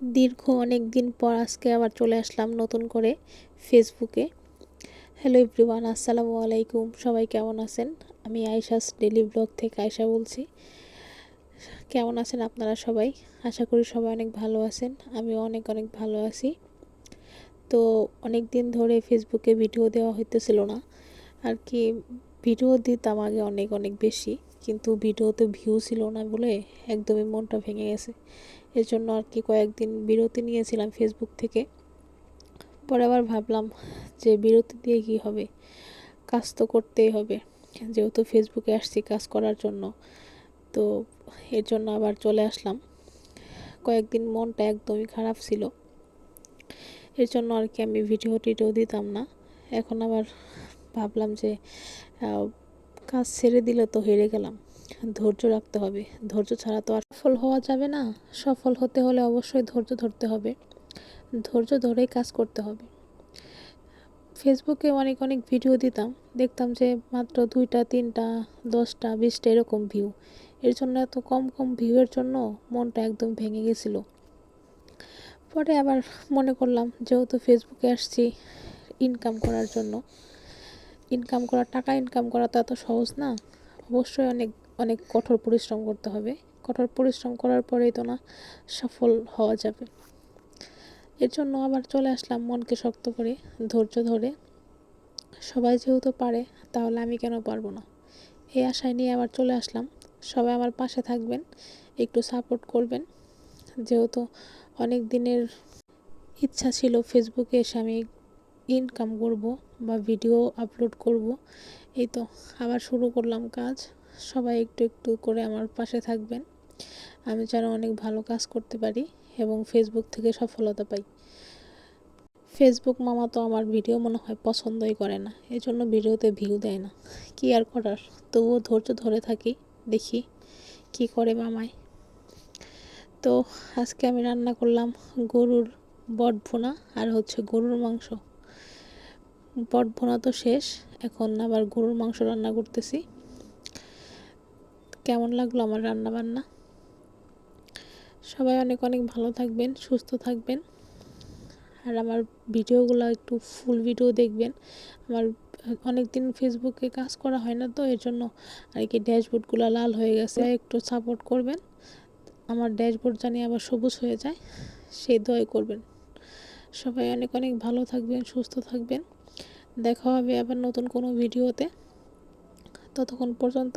দীর্ঘ অনেক দিন পর আজকে আবার চলে আসলাম নতুন করে ফেসবুকে হ্যালো এভরিওয়ান আসসালামু আলাইকুম। সবাই কেমন আছেন? আমি আয়সাস ডেলি ব্লগ থেকে আয়সা বলছি। কেমন আছেন আপনারা সবাই? আশা করি সবাই অনেক ভালো আছেন। আমিও অনেক অনেক ভালো আছি। তো অনেক দিন ধরে ফেসবুকে ভিডিও দেওয়া হইতেছিল না। আর কি, ভিডিও দিতাম আগে অনেক অনেক বেশি, কিন্তু ভিডিওতে ভিউ ছিল না বলে একদমই মনটা ভেঙে গেছে। এর জন্য আর কি কয়েকদিন বিরতি নিয়েছিলাম ফেসবুক থেকে। পরে আবার ভাবলাম যে বিরতি দিয়ে কি হবে? কাজ তো করতেই হবে। যেহেতু ফেসবুকে আসছি কাজ করার জন্য, তো এর জন্য আবার চলে আসলাম। কয়েকদিন মনটা একদমই খারাপ ছিল। এর জন্য আর কি আমি ভিডিও টিডিও দিতাম না। এখন আবার ভাবলাম যে কাজ ছেড়ে দিলে তো হেরে গেলাম। ধৈর্য রাখতে হবে। ধৈর্য ছাড়া তো আর সফল হওয়া যাবে না। সফল হতে হলে অবশ্যই ধৈর্য ধরতে হবে। ধৈর্য ধরেই কাজ করতে হবে। ফেসবুকে অনেক অনেক ভিডিও দিতাম। দেখতাম যে মাত্র দুইটা, তিনটা, দশটা, বিশটা এরকম ভিউ এর জন্য এত কম কম ভিউয়ের জন্য মনটা একদম ভেঙে গেছিল। পরে আবার মনে করলাম, যেহেতু ফেসবুকে আসছি ইনকাম করার জন্য। ইনকাম করা, টাকা ইনকাম করা তো এত সহজ না। অবশ্যই অনেক অনেক কঠোর পরিশ্রম করতে হবে। কঠোর পরিশ্রম করার পরেই তো না সফল হওয়া যাবে। এর জন্য আবার চলে আসলাম মনকে শক্ত করে, ধৈর্য ধরে। সবাই যেহেতু পারে, তাহলে আমি কেন পারব না? এই আশায় নিয়ে আবার চলে আসলাম। সবাই আমার পাশে থাকবেন, একটু সাপোর্ট করবেন। যেহেতু অনেক দিনের ইচ্ছা ছিল ফেসবুকে এসে আমি ইনকাম করব বা ভিডিও আপলোড করব। এই তো, আবার শুরু করলাম কাজ। সবাই একটু একটু করে আমার পাশে থাকবেন। আমি যেন অনেক ভালো কাজ করতে পারি এবং ফেসবুক থেকে সফলতা পাই। ফেসবুক মামা তো আমার ভিডিও মনে হয় পছন্দই করে না এই জন্য ভিডিওতে ভিউ দেয় না। কি আর করার? তবুও ধৈর্য ধরে থাকি, দেখি কি করে মামায়। তো আজকে আমি রান্না করলাম গরুর বট ভুনা আর হচ্ছে গরুর মাংস। বট ভুনা তো শেষ, এখন আবার গরুর মাংস রান্না করতেছি। কেমন লাগল আমার রান্না বান্না সবাই অনেক অনেক ভালো থাকবেন, সুস্থ থাকবেন। আর আমার ভিডিওগুলো একটু ফুল ভিডিও দেখবেন। আমার অনেক দিন ফেসবুকে কাজ করা হয় না তো এর জন্য আর কি ড্যাশবোর্ডগুলো লাল হয়ে গেছে, একটু সাপোর্ট করবেন। আমার ড্যাশবোর্ড জানি আবার সবুজ হয়ে যায় সেই দয় করবেন। সবাই অনেক অনেক ভালো থাকবেন, সুস্থ থাকবেন। দেখা হবে আবার নতুন কোনো ভিডিওতে। ততক্ষণ পর্যন্ত